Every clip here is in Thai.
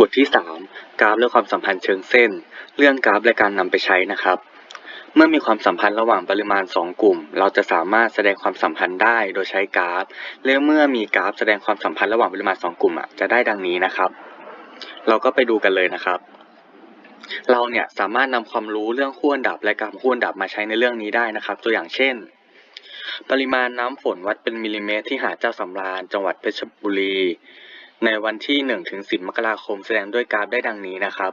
บทที่ 3 กราฟและความสัมพันธ์เชิงเส้น เรื่องกราฟและการนำไปใช้นะครับ เมื่อมีความสัมพันธ์ระหว่างปริมาณ 2 กลุ่ม เราจะสามารถแสดงความสัมพันธ์ได้โดยใช้กราฟ และเมื่อมีกราฟแสดงความสัมพันธ์ระหว่างปริมาณ 2 กลุ่มอะจะได้ดังนี้นะครับ เราก็ไปดูกันเลยนะครับ เราเนี่ยสามารถนำความรู้เรื่องขั้วดับและกราฟขั้วดับมาใช้ในเรื่องนี้ได้นะครับ ตัวอย่างเช่น ปริมาณน้ำฝนวัดเป็นมิลลิเมตร ที่หาดเจ้าสำราญจังหวัดเพชรบุรี ในวันที่1ถึง10 มกราคมแสดงด้วยกราฟได้ดังนี้นะครับ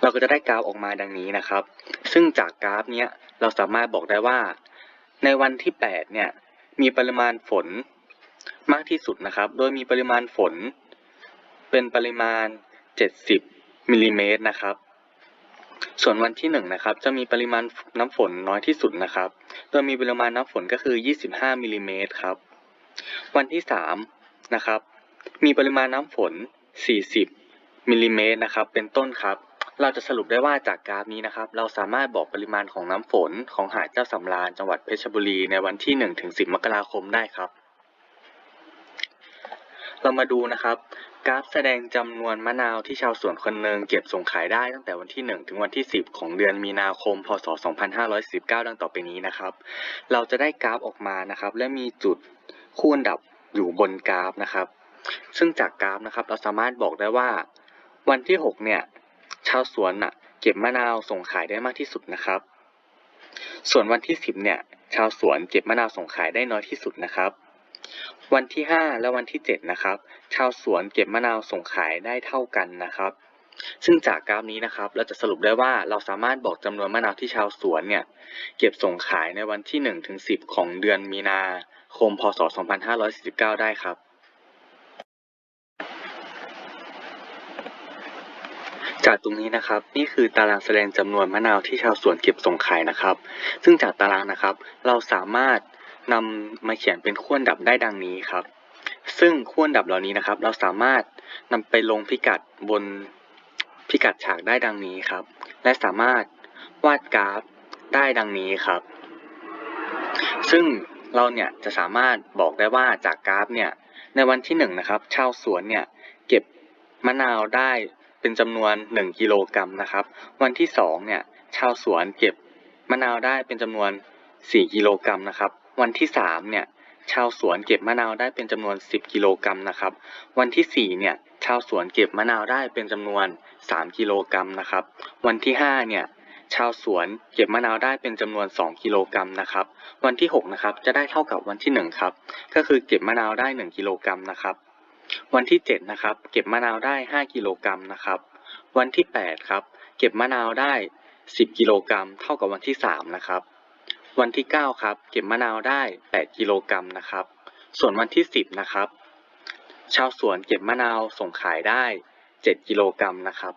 เราก็จะได้กราฟออกมาดังนี้นะครับ ซึ่งจากกราฟเนี้ยเราสามารถบอกได้ว่า ในวันที่8เนี่ยมีปริมาณฝนมากที่สุดนะครับ โดยมีปริมาณฝน เป็นปริมาณ 70มิลลิเมตรนะครับ ส่วนวันที่1นะครับจะมีปริมาณน้ำฝนน้อยที่สุดนะครับ โดยมีปริมาณน้ำฝนก็คือ 25มิลลิเมตรครับ วันที่3นะครับ มีปริมาณน้ำฝน 40มิลลิเมตรนะครับ เป็นต้นครับ เราจะสรุปได้ว่าจากกราฟนี้นะครับ เราสามารถบอกปริมาณของน้ำฝนของหาดเจ้าสำราญจังหวัดเพชรบุรีในวันที่1ถึง10 มกราคมได้ครับ เรามาดูนะครับ กราฟแสดงจำนวนมะนาวที่ชาวสวนคนหนึ่งเก็บส่งขายได้ตั้งแต่วันที่ 1 ถึงวันที่ 10 ของเดือนมีนาคม พศ 2519 ดังต่อไปนี้นะครับ เราจะได้กราฟออกมานะครับ และมีจุดคู่อันดับอยู่บนกราฟนะครับ ซึ่งจากกราฟนะครับเราสามารถบอกได้ว่า วันที่ 6 เนี่ย ชาวสวนน่ะเก็บมะนาวส่งขายได้มากที่สุดนะครับ ส่วนวันที่ 10 เนี่ย ชาวสวนเก็บมะนาวส่งขายได้น้อยที่สุดนะครับ วันที่ 5 และวันที่ 7 นะครับ ชาวสวนเก็บมะนาวส่งขายได้เท่ากันนะครับ ซึ่งจากกราฟนี้นะครับ เราจะสรุปได้ว่าเราสามารถบอกจำนวนมะนาวที่ชาวสวนเนี่ย เก็บส่งขายในวันที่1ถึง10 ของเดือนมีนาคม พศ 2549 ได้ครับ จากตรงนี้นะครับ นี่คือตารางแสดงจำนวนมะนาวที่ชาวสวนเก็บส่งขายนะครับ ซึ่งจากตารางนะครับ เราสามารถนำมาเขียนเป็นขั้วอันดับได้ดังนี้ครับ ซึ่งขั้วอันดับเหล่านี้นะครับ เราสามารถนำไปลงพิกัดบนพิกัดฉากได้ดังนี้ครับ และสามารถวาดกราฟได้ดังนี้ครับ ซึ่งเราเนี่ยจะสามารถบอกได้ว่าจากกราฟเนี่ยในวันที่หนึ่งนะครับชาวสวนเนี่ยเก็บมะนาวได้ เป็นจำนวน 1 กิโลกรัมนะครับ วันที่สองเนี่ยชาวสวนเก็บมะนาวได้เป็นจำนวน 4 กิโลกรัมนะครับ วันที่สามเนี่ยชาวสวนเก็บมะนาวได้เป็นจำนวน 10 กิโลกรัมนะครับ วันที่สี่เนี่ยชาวสวนเก็บมะนาวได้เป็นจำนวน 3 กิโลกรัมนะครับ วันที่ห้าเนี่ยชาวสวนเก็บมะนาวได้เป็นจำนวน 2 กิโลกรัมนะครับ วันที่ 6 นะครับ จะได้เท่ากับวันที่ 1 ครับ ก็คือเก็บมะนาวได้ 1 กิโลกรัมนะครับ วันที่ 7 นะครับ เก็บมะนาวได้ 5 กิโลกรัมนะครับ วันที่ 8 ครับ เก็บมะนาวได้ 10 กิโลกรัม เท่ากับวันที่ 3 นะครับ วันที่ 9 ครับ เก็บมะนาวได้ 8 กิโลกรัมนะครับ ส่วนวันที่ 10 นะครับ ชาวสวนเก็บมะนาวส่งขายได้ 7 กิโลกรัมนะครับ